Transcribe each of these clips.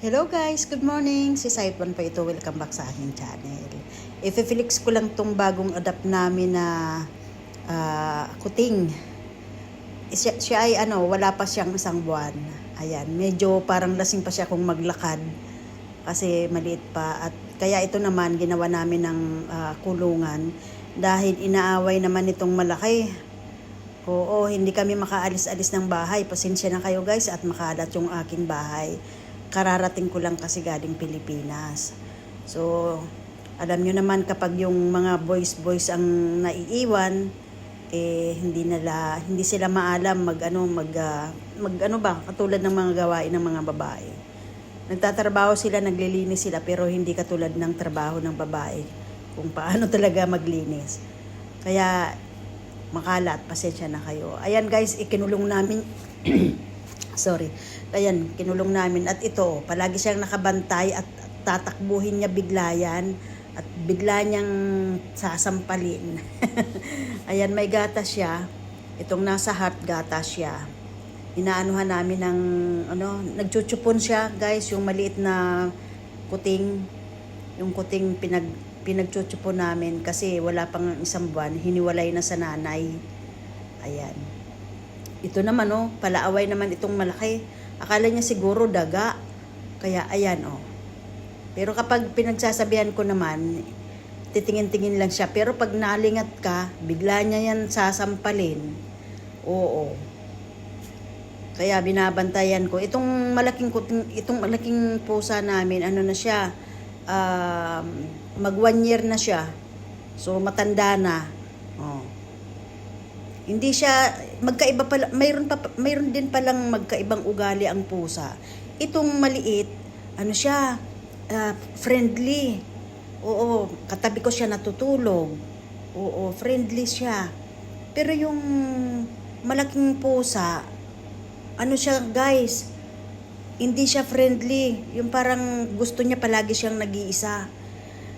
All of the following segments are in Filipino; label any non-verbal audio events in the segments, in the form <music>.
Hello guys, good morning. Si Saipon pa ito. Welcome back sa aking channel. I-flix ko lang tong bagong adapt namin na ah, kuting. Siya, siya ay ano, wala pa siyang isang buwan. Ayan, medyo parang lasing pa siya kung maglakad kasi maliit pa at kaya ito naman ginawa namin ng ah, kulungan dahil inaaway naman itong malaki. Oo, hindi kami makaalis-alis ng bahay. Pasensya na kayo guys at makalat yung aking bahay. Kararating ko lang kasi galing Pilipinas. So, alam nyo naman kapag yung mga boys-boys ang naiiwan, eh hindi nila hindi sila maalam mag ano mag ah, mag ano ba katulad ng mga gawain ng mga babae. Nagtatrabaho sila, naglilinis sila pero hindi katulad ng trabaho ng babae kung paano <laughs> talaga maglinis. Kaya makalat, pasensya na kayo. Ayan guys, ikinulong namin <clears throat> sorry. Ayan, kinulong namin at ito, palagi siyang nakabantay at tatakbuhin niya bigla yan at bigla niyang sasampalin. <laughs> Ayan, may gatas siya. Itong nasa heart gatas siya. Inaanuhan namin ng ano, nagchuchupon siya, guys, yung maliit na kuting yung kuting pinag pinagchuchupon namin kasi wala pang isang buwan, hiniwalay na sa nanay. Ayan. Ito naman oh, palaaway naman itong malaki. Akala niya siguro daga. Kaya ayan oh. Pero kapag pinagsasabihan ko naman, titingin-tingin lang siya. Pero pag nalingat ka, bigla niya yan sasampalin. Oo. Kaya binabantayan ko. Itong malaking itong malaking pusa namin, ano na siya, um, mag one year na siya. So matanda na. Hindi siya magkaiba pala mayroon pa mayroon din palang magkaibang ugali ang pusa. Itong maliit, ano siya, ah, friendly. Oo, katabi ko siya natutulog. Oo, friendly siya. Pero yung malaking pusa, ano siya guys, hindi siya friendly. Yung parang gusto niya palagi siyang nag-iisa.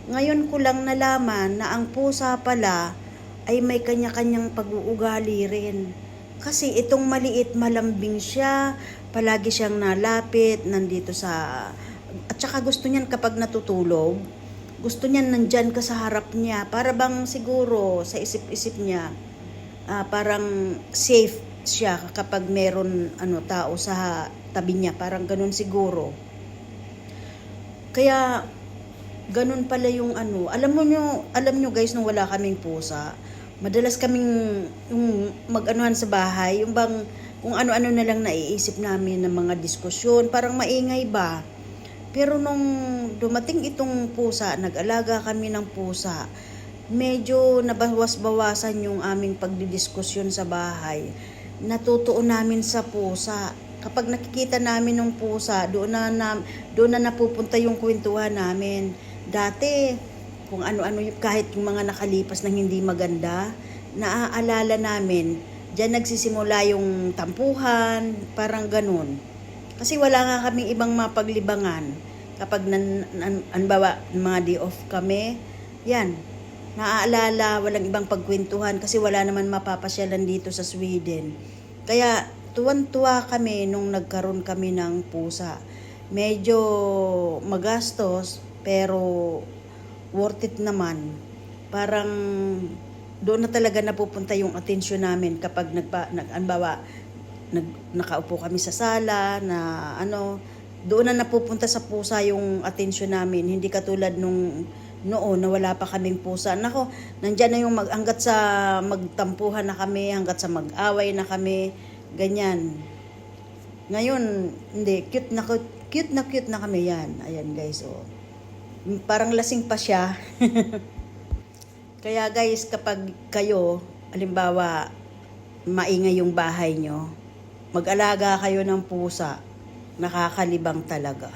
Ngayon ko lang nalaman na ang pusa pala ay may kanya-kanyang pag-uugali rin. Kasi itong maliit, malambing siya, palagi siyang nalapit, nandito sa... At saka gusto niyan kapag natutulog, gusto niyan nandyan ka sa harap niya. Para bang siguro sa isip-isip niya, ah, parang safe siya kapag meron ano tao sa tabi niya. Parang ganun siguro. Kaya ganun pala yung ano. Alam mo nyo, alam nyo guys nung wala kaming pusa, madalas kaming yung mag-anuhan sa bahay, yung bang kung ano-ano na lang naiisip namin ng mga diskusyon, parang maingay ba? Pero nung dumating itong pusa, nag-alaga kami ng pusa, medyo nabawas-bawasan yung aming pagdidiskusyon sa bahay. Natutuon namin sa pusa. Kapag nakikita namin ng pusa, doon na, na doon na napupunta yung kwentuhan namin. Dati, kung ano-ano, kahit yung mga nakalipas na hindi maganda, naaalala namin, Diyan nagsisimula yung tampuhan, parang ganun. Kasi wala nga kaming ibang mapaglibangan. Kapag nan, nan, anbawa, mga day off kami, yan, naaalala, walang ibang pagkwentuhan kasi wala naman mapapasyalan dito sa Sweden. Kaya tuwan-tuwa kami nung nagkaroon kami ng pusa. Medyo magastos, pero worth it naman. Parang doon na talaga napupunta yung atensyon namin kapag nagpa, nag, anbawa, nag, nakaupo kami sa sala, na ano, doon na napupunta sa pusa yung atensyon namin. Hindi katulad nung noon na wala pa kaming pusa. Nako, nandyan na yung mag, hanggat sa magtampuhan na kami, hanggat sa mag-away na kami, ganyan. Ngayon, hindi, cute na cute, cute na cute na kami yan. Ayan guys, oh. Parang lasing pa siya. <laughs> Kaya guys, kapag kayo, halimbawa, maingay yung bahay nyo, mag-alaga kayo ng pusa, nakakalibang talaga.